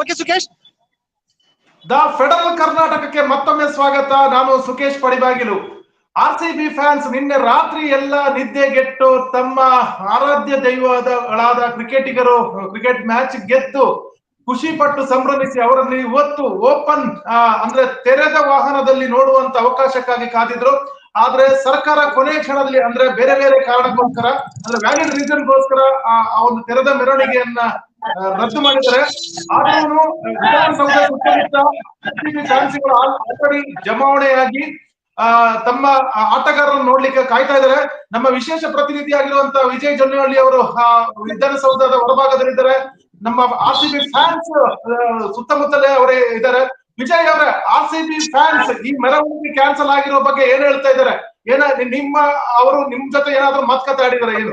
Okay Sukhesh the federal ಕರ್ನಾಟಕಕ್ಕೆ ಮತ್ತೊಮ್ಮೆ ಸ್ವಾಗತ. ನಾನು Sukesh Padibagilu. R C B fans ನಿನ್ನೆ ರಾತ್ರಿ ಎಲ್ಲ ನಿದ್ದೆಗೆಟ್ಟು ತಮ್ಮ ಆರಾಧ್ಯ ದೈವಗಳಾದ ಕ್ರಿಕೆಟಿಗರು ಕ್ರಿಕೆಟ್ ಮ್ಯಾಚ್ ಗೆದ್ದು ಖುಷಿ ಪಟ್ಟು ಸಂಭ್ರಮಿಸಿ ಅವರಲ್ಲಿ ಇವತ್ತು ಓಪನ್ ಅಂದ್ರೆ ತೆರೆದ ವಾಹನದಲ್ಲಿ ನೋಡುವಂತ ಅವಕಾಶಕ್ಕಾಗಿ ಕಾದಿದ್ರು. ಆದ್ರೆ ಸರ್ಕಾರ ಕೊನೆಯ ಕ್ಷಣದಲ್ಲಿ ಅಂದ್ರೆ ಬೇರೆ ಬೇರೆ ಕಾರಣಕ್ಕೋಸ್ಕರ, ಅಂದ್ರೆ ವ್ಯಾಲಿಡ್ ರೀಸನ್ಗೋಸ್ಕರ ಆ ಒಂದು ತೆರೆದ ಮೆರವಣಿಗೆಯನ್ನ ರದ್ದು ಮಾಡಿದ್ದಾರೆ. ಆದ್ರೂ ವಿಧಾನಸೌಧ ಸುತ್ತಮುತ್ತ ಆಲ್ರೆಡಿ ಜಮಾವಣೆಯಾಗಿ, ಆ, ತಮ್ಮ ಆಟಗಾರರನ್ನು ನೋಡ್ಲಿಕ್ಕೆ ಕಾಯ್ತಾ ಇದ್ದಾರೆ. ನಮ್ಮ ವಿಶೇಷ ಪ್ರತಿನಿಧಿಯಾಗಿರುವಂತ ವಿಜಯ್ ಜೊನ್ನಿಹಳ್ಳಿ ಅವರು ವಿಧಾನಸೌಧದ ಹೊರಭಾಗದಲ್ಲಿದ್ದಾರೆ. ನಮ್ಮ ಆರ್ ಸಿ ಬಿ ಫ್ಯಾನ್ಸ್ ಸುತ್ತಮುತ್ತಲೇ ಅವರೇ ಇದ್ದಾರೆ. ವಿಜಯ್ ಅವರೇ ಆರ್ ಸಿ ಬಿ ಫ್ಯಾನ್ಸ್ ಈ ಮೆರವಣಿಗೆ ಕ್ಯಾನ್ಸಲ್ ಆಗಿರೋ ಬಗ್ಗೆ ಏನ್ ಹೇಳ್ತಾ ಇದ್ದಾರೆ? ಏನ ನಿಮ್ಮ, ಅವರು ನಿಮ್ ಜೊತೆ ಏನಾದ್ರು ಮಾತುಕತೆ ಆಡಿದಾರೆ ಏನು?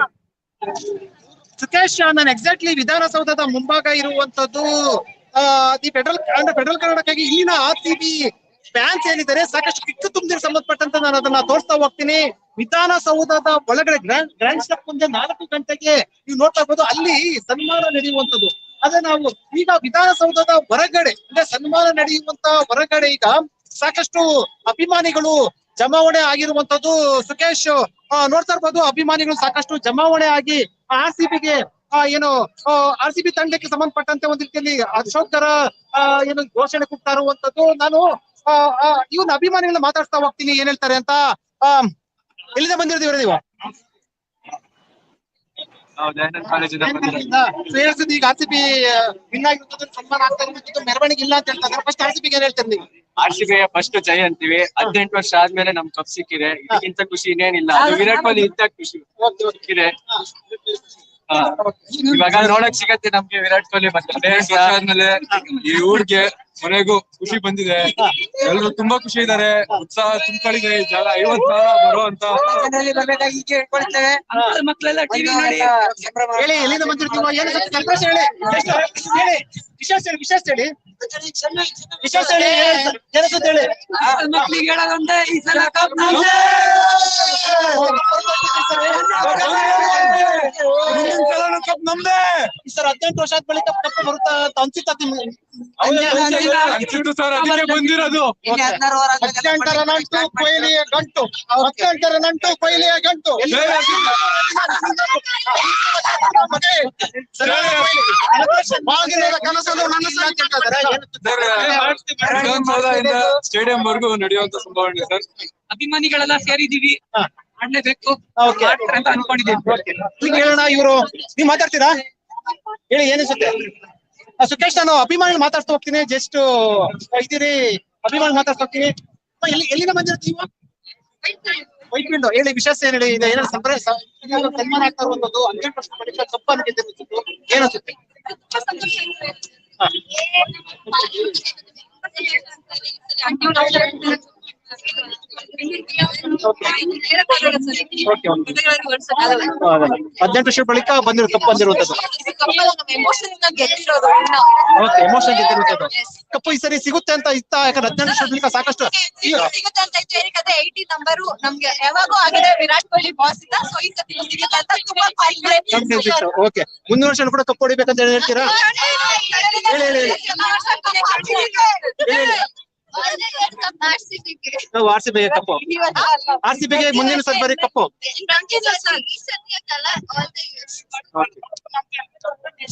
ಸುಖೇಶ್ ನಾನು ಎಕ್ಸಾಕ್ಟ್ಲಿ ವಿಧಾನಸೌಧದ ಮುಂಭಾಗ ಇರುವಂತದ್ದು ದಿ ಫೆಡರಲ್ ಅಂದ್ರೆ ಫೆಡರಲ್ ಕರ್ನಾಟಕಕ್ಕೆ ಇಲ್ಲಿನ ಆರ್ ಸಿ ಬಿ ಫ್ಯಾನ್ಸ್ ಏನಿದ್ದಾರೆ, ಸಾಕಷ್ಟು ಕಿಕ್ಕು ತುಂಬಿದ್ರೆ ಸಂಬಂಧಪಟ್ಟಂತ ನಾನು ಅದನ್ನ ತೋರಿಸ್ತಾ ಹೋಗ್ತೀನಿ. ವಿಧಾನಸೌಧದ ಒಳಗಡೆ ಗ್ರ್ಯಾಂಡ್ ಗ್ರ್ಯಾಂಡ್ ಸ್ಟಾಪ್ ಮುಂದೆ ನಾಲ್ಕು ಗಂಟೆಗೆ ನೀವು ನೋಡ್ತಾ ಇರ್ಬೋದು, ಅಲ್ಲಿ ಸನ್ಮಾನ ನಡೆಯುವಂತದ್ದು ಅದೇ ನಾವು ಈಗ ವಿಧಾನಸೌಧದ ಹೊರಗಡೆ, ಅಂದ್ರೆ ಸನ್ಮಾನ ನಡೆಯುವಂತ ಹೊರಗಡೆ ಈಗ ಸಾಕಷ್ಟು ಅಭಿಮಾನಿಗಳು ಜಮಾವಣೆ ಆಗಿರುವಂತದ್ದು ಸುಖೇಶ್ ನೋಡ್ತಾ ಇರ್ಬೋದು, ಅಭಿಮಾನಿಗಳು ಸಾಕಷ್ಟು ಜಮಾವಣೆ ಆಗಿ ಆರ್ ಸಿ ಬಿಗೆ ಏನು ಆರ್ ಸಿ ಬಿ ತಂಡಕ್ಕೆ ಸಂಬಂಧಪಟ್ಟಂತೆ ಒಂದು ರೀತಿಯಲ್ಲಿ ಅಶೋಕರ ಏನು ಘೋಷಣೆ ಕೊಡ್ತಾ ಇರುವಂತದ್ದು ನಾನು ಇವನ್ ಅಭಿಮಾನಿಗಳನ್ನ ಮಾತಾಡ್ತಾ ಹೋಗ್ತೀನಿ, ಏನ್ ಹೇಳ್ತಾರೆ ಅಂತ ಎಲ್ಲಿಂದ ಬಂದಿರ್ತೀವಿ ನೀವು? ಹೇಳ್ತಿದ್ದು ಈಗ ಆರ್ ಸಿ ಬಿ ವಿನ್ ಆಗಿರ್ತದೆ ಸನ್ಮಾನ ಆಗ್ತಾ ಮೆರವಣಿಗೆ ಇಲ್ಲ ಅಂತ ಹೇಳ್ತಾರೆ. ಫಸ್ಟ್ ಆರ್ ಸಿ ಬಿಗೆ ಹೇಳ್ತಾರೆ ನೀವು? ಆರ್ ಸಿ ಬಿ ಫಸ್ಟ್ ಜೈ ಅಂತೀವಿ. ಹದಿನೆಂಟು ವರ್ಷ ಆದ್ಮೇಲೆ ನಮ್ ಕಪ್ ಸಿಕ್ಕಿದೆ. ಇದಕ್ಕಿಂತ ಖುಷಿ ಇನ್ನೇನಿಲ್ಲ. ವಿರಾಟ್ ಕೊಹ್ಲಿ ಇಂತ ಖುಷಿ. ಸಿಕ್ಕಿದೆ. ಇವಾಗ ನೋಡಕ್ ಸಿಗತ್ತೆ ನಮ್ಗೆ ವಿರಾಟ್ ಕೊಹ್ಲಿ ಮತ್ತೆ ಆದ್ಮೇಲೆ ಈ ಊರ್ಗೆ ಮನೆಗೂ ಖುಷಿ ಬಂದಿದೆ. ಎಲ್ರು ತುಂಬಾ ಖುಷಿ ಇದಾರೆ. ಉತ್ಸಾಹ ತುಂಬಿದೆ ಜನ ಐವತ್ ಸಾವಿರ ಬರೋ ಅಂತ. ಹೇಳಿ ಎಲ್ಲಿಂದ ಬಂದಿರ್ತೀವೋ ಏನು ಸಂತೋಷ ಹೇಳಿ. ಹೇಳಿ. ವಿಶೇಷ ಹೇಳಿ. ವಿಶೇಷ ಹೇಳಿ ವಿಶೇಷ ಹೇಳಿ. ಮಕ್ಕಳಿಗೆ ಹೇಳಿ. ಹೇಳೋದಂದ್ರೆ ಈ ಸಲ ಕಪ್ ನಮ್ದೇ. ಸರ್ ಹದಿನೆಂಟು ವರ್ಷ ಆದ ಬಳಿಕ ಕಪ್ಪು ಬರುತ್ತಾ ಅನ್ಸುತ್ತಾ ನಿಮ್ಗೆ? ಅನ್ಸಿತ್ತು ಸರ್ ಅದಕ್ಕೆ ಬಂದಿರೋದು. ಹದಿನೆಂಟರ ನಂಟು ಕೊಹ್ಲಿಯ ಗಂಟು. ಹದಿನೆಂಟರ ನಂಟು ಕೊಹ್ಲಿಯ ಗಂಟು. ಕನಸನ್ನು. ಸರ್ ಸ್ಟೇಡಿಯಂ ವರ್ಗೂ ನಡೆಯುವಂತ ಸಂಭಾವನೆ ಸರ್. ಅಭಿಮಾನಿಗಳೆಲ್ಲ ಸೇರಿದೀವಿ ಹಾ. ಮಾಡ್ಲೇಬೇಕು. ಮಾಡ್ತಾರೆ ಅಂತ ಅನ್ಕೊಂಡಿದ್ದೀವಿ ಈಗ ಹೇಳೋಣ ಇವರು. ನೀವ್ ಮಾತಾಡ್ತೀರಾ? ಹೇಳಿ ಏನಿಸುತ್ತೆ? ಸುಖೇಶ್ ನಾನು ಅಭಿಮಾನಿ ಮಾತಾಡ್ತಾ ಹೋಗ್ತೀನಿ. ಜಸ್ಟ್ ಇದ್ದೀರಿ. ಅಭಿಮಾನಿ ಮಾತಾಡ್ತಾ ಹೋಗ್ತೀನಿ. ಎಲ್ಲಿ ಎಲ್ಲಿ ಎಲ್ಲಿಂದ ಬಂದಿರ್ತೀವಿ ವೈಟ್ ವಿಂಡೋ ಹೇಳಿ ವಿಶೇಷ ಏನ್ ಹೇಳಿ ಇದೆ? ಏನೋ ಸಂಪ್ರ ಸ- ಇವಾಗ ಸನ್ಮಾನ ಆಗ್ತಾ ಇರುವಂತದ್ದು ಹದಿನೆಂಟು ವರ್ಷ ಬಳಿಕ ಕಪ್ಪನ್ನು ಗೆದ್ದಿರುವಂತದ್ದು ಏನನ್ಸುತ್ತೆ ಹಾ. ಹದಿನೆಂಟು ವರ್ಷ ಬಳಿಕ ಬಂದಿರೋ ತಪ್ಪು ಬಂದಿರುವಂತದ್ದು ಓಕೆ ಎಮೋಷನ್ ಗೆದ್ದಿರುವಂತದ್ದು ಕಪ್ಪು ಈ ಸರಿ ಸಿಗುತ್ತೆ ಅಂತ ಇತ್ತ ಯಾಕಂದ್ರೆ ಹದಿನೆಂಟು ವರ್ಷ ಬಳಿಕ ಸಾಕಷ್ಟು ಸಿಗುತ್ತೆ ಅಂತ ಇತ್ತು ಏಯ್ಟಿ ನಂಬರು ನಮ್ಗೆ ಯಾವಾಗೂ ಆಗಿದೆ ವಿರಾಟ್ ಕೊಹ್ಲಿ ಬಾಸ್ ಸೊ ಈ ಸತಿ ಸಿಗುತ್ತೆ ಅಂತ ತುಂಬಾ ಓಕೆ ಮುಂದಿನ ವರ್ಷ ಕೂಡ ಕಪ್ಪು ಹೊಡಿಬೇಕಂತ ಹೇಳಿ ಹೇಳ್ತೀರಾ ಹೇಳಿ, ಹೇಳಿ, ಹೇಳಿ. ನಾವು ಕಪ್ಪು. ಮುಂದಿನ ಬರೀ ಕಪ್ಪು.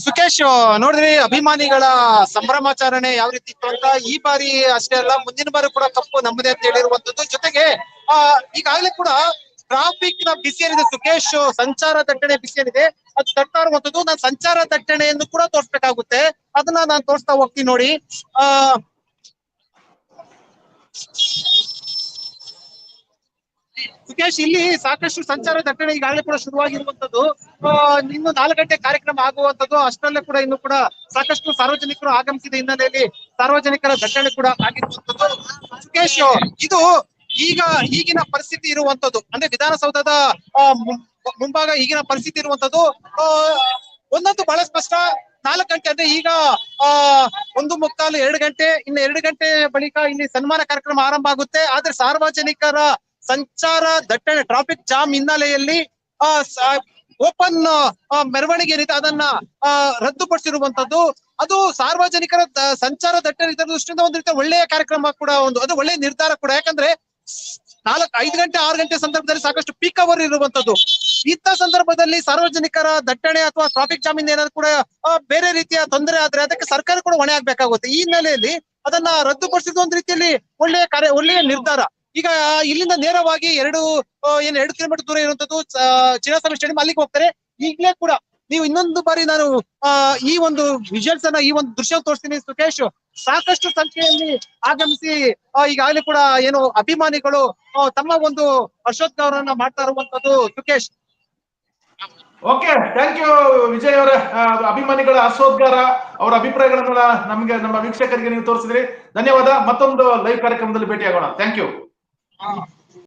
ಸುಖೇಶ್, ನೋಡಿದ್ರಿ, ಅಭಿಮಾನಿಗಳ ಸಂಭ್ರಮಾಚರಣೆ ಯಾವ ರೀತಿ ಇತ್ತು ಅಂತ? ಈ ಬಾರಿ ಅಷ್ಟೇ ಅಲ್ಲ, ಮುಂದಿನ ಬಾರಿ ಕೂಡ ಕಪ್ಪು ನಮ್ಮದೇ ಅಂತ ಹೇಳಿರುವಂತದ್ದು ಜೊತೆಗೆ, ಆ, ಈಗಾಗಲೇ ಕೂಡ ಟ್ರಾಫಿಕ್ನ ಬಿಸಿ ಏನಿದೆ? ಸುಖೇಶ್, ಸಂಚಾರ ದಟ್ಟಣೆ ಬಿಸಿ ಏನಿದೆ? ಅದು ತಟ್ತಾ ಇರುವಂತದ್ದು ನಾನು ಸಂಚಾರ ದಟ್ಟಣೆಯನ್ನು ಕೂಡ ತೋರಿಸ್ಬೇಕಾಗುತ್ತೆ. ಅದನ್ನ ನಾನು ತೋರಿಸ್ತಾ ಹೋಗ್ತೀನಿ ನೋಡಿ. ಆ ಸುಖೇಶ್ ಇಲ್ಲಿ ಸಾಕಷ್ಟು ಸಂಚಾರ ದಟ್ಟಣೆ ಈಗಾಗಲೇ ಕೂಡ ಶುರುವಾಗಿರುವಂತದ್ದು ಇನ್ನು ನಾಲ್ಕು ಗಂಟೆ ಕಾರ್ಯಕ್ರಮ ಆಗುವಂತದ್ದು ಅಷ್ಟರಲ್ಲೇ ಕೂಡ ಇನ್ನು ಕೂಡ ಸಾಕಷ್ಟು ಸಾರ್ವಜನಿಕರು ಆಗಮಿಸಿದ ಹಿನ್ನೆಲೆಯಲ್ಲಿ ಸಾರ್ವಜನಿಕರ ದಟ್ಟಣೆ ಕೂಡ ಆಗಿರುವಂತದ್ದು ಸುಖೇಶ್ ಇದು ಈಗ ಈಗಿನ ಪರಿಸ್ಥಿತಿ ಇರುವಂತದ್ದು ಅಂದ್ರೆ ವಿಧಾನಸೌಧದ ಮುಂಭಾಗ ಈಗಿನ ಪರಿಸ್ಥಿತಿ ಇರುವಂತದ್ದು ಒಂದಂತೂ ಬಹಳ ಸ್ಪಷ್ಟ. ನಾಲ್ಕು ಗಂಟೆ ಅಂದ್ರೆ ಈಗ, ಆ ಒಂದು ಮುಕ್ಕಾಲು ಎರಡು ಗಂಟೆ, ಇನ್ನು ಎರಡು ಗಂಟೆ ಬಳಿಕ ಇಲ್ಲಿ ಸನ್ಮಾನ ಕಾರ್ಯಕ್ರಮ ಆರಂಭ ಆಗುತ್ತೆ. ಆದ್ರೆ ಸಾರ್ವಜನಿಕರ ಸಂಚಾರ ದಟ್ಟಣೆ ಟ್ರಾಫಿಕ್ ಜಾಮ್ ಹಿನ್ನೆಲೆಯಲ್ಲಿ ಓಪನ್ ಮೆರವಣಿಗೆ ರೀತಿ ಅದನ್ನ ರದ್ದುಪಡಿಸಿರುವಂತದ್ದು ಅದು ಸಾರ್ವಜನಿಕರ ಸಂಚಾರ ದಟ್ಟಣೆ ದೃಷ್ಟಿಯಿಂದ ಒಂದು ರೀತಿಯ ಒಳ್ಳೆಯ ಕಾರ್ಯಕ್ರಮ ಕೂಡ ಒಂದು, ಅದು ಒಳ್ಳೆಯ ನಿರ್ಧಾರ ಕೂಡ. ಯಾಕಂದ್ರೆ ನಾಲ್ಕು ಐದು ಗಂಟೆ, ಆರು ಗಂಟೆ ಸಂದರ್ಭದಲ್ಲಿ ಸಾಕಷ್ಟು ಪೀಕ್ ಅವರ್ ಇರುವಂತದ್ದು. ಇಂಥ ಸಂದರ್ಭದಲ್ಲಿ ಸಾರ್ವಜನಿಕರ ದಟ್ಟಣೆ ಅಥವಾ ಟ್ರಾಫಿಕ್ ಜಾಮೀನ್ ಏನಾದ್ರು ಕೂಡ ಬೇರೆ ರೀತಿಯ ತೊಂದರೆ ಆದ್ರೆ ಅದಕ್ಕೆ ಸರ್ಕಾರ ಕೂಡ ಹೊಣೆ ಆಗ್ಬೇಕಾಗುತ್ತೆ. ಈ ಹಿನ್ನೆಲೆಯಲ್ಲಿ ಅದನ್ನ ರದ್ದುಪಡಿಸಿದ ಒಂದು ರೀತಿಯಲ್ಲಿ ಒಳ್ಳೆಯ ಕಾರ್ಯ, ಒಳ್ಳೆಯ ನಿರ್ಧಾರ. ಈಗ ಇಲ್ಲಿಂದ ನೇರವಾಗಿ ಎರಡು ಏನು ಏನ್ ಎರಡು ಕಿಲೋಮೀಟರ್ ದೂರ ಇರುವಂತದ್ದು ಚಿನ್ನಸ್ವಾಮಿ ಸ್ಟೇಡಿಯಂ ಅಲ್ಲಿಗೆ ಹೋಗ್ತಾರೆ. ಈಗಲೇ ಕೂಡ ನೀವು ಇನ್ನೊಂದು ಬಾರಿ ನಾನು ಆ ಈ ಒಂದು ವಿಜುವಲ್ಸ್ ಅನ್ನ ಈ ಒಂದು ದೃಶ್ಯ ತೋರಿಸ್ತೀನಿ ಸುಖೇಶ್ ಸಾಕಷ್ಟು ಸಂಖ್ಯೆಯಲ್ಲಿ ಆಗಮಿಸಿ ಈಗಾಗಲೇ ಕೂಡ ಏನು ಅಭಿಮಾನಿಗಳು ತಮ್ಮ ಒಂದು ಹರ್ಷೋದ್ಗಾರವನ್ನ ಮಾಡ್ತಾ ಇರುವಂತದ್ದು Sukhesh okay thank you Vijay ಅವರ. ಅಭಿಮಾನಿಗಳ ಅಸೋದ್ಗಾರ ಅವರ ಅಭಿಪ್ರಾಯಗಳನ್ನ ನಮಗೆ ನಮ್ಮ ವೀಕ್ಷಕರಿಗೆ ನೀವು ತೋರಿಸಿದ್ರಿ. ಧನ್ಯವಾದ ಮತ್ತೊಂದು ಲೈವ್ ಕಾರ್ಯಕ್ರಮದಲ್ಲಿ ಭೇಟಿಯಾಗೋಣ. Thank you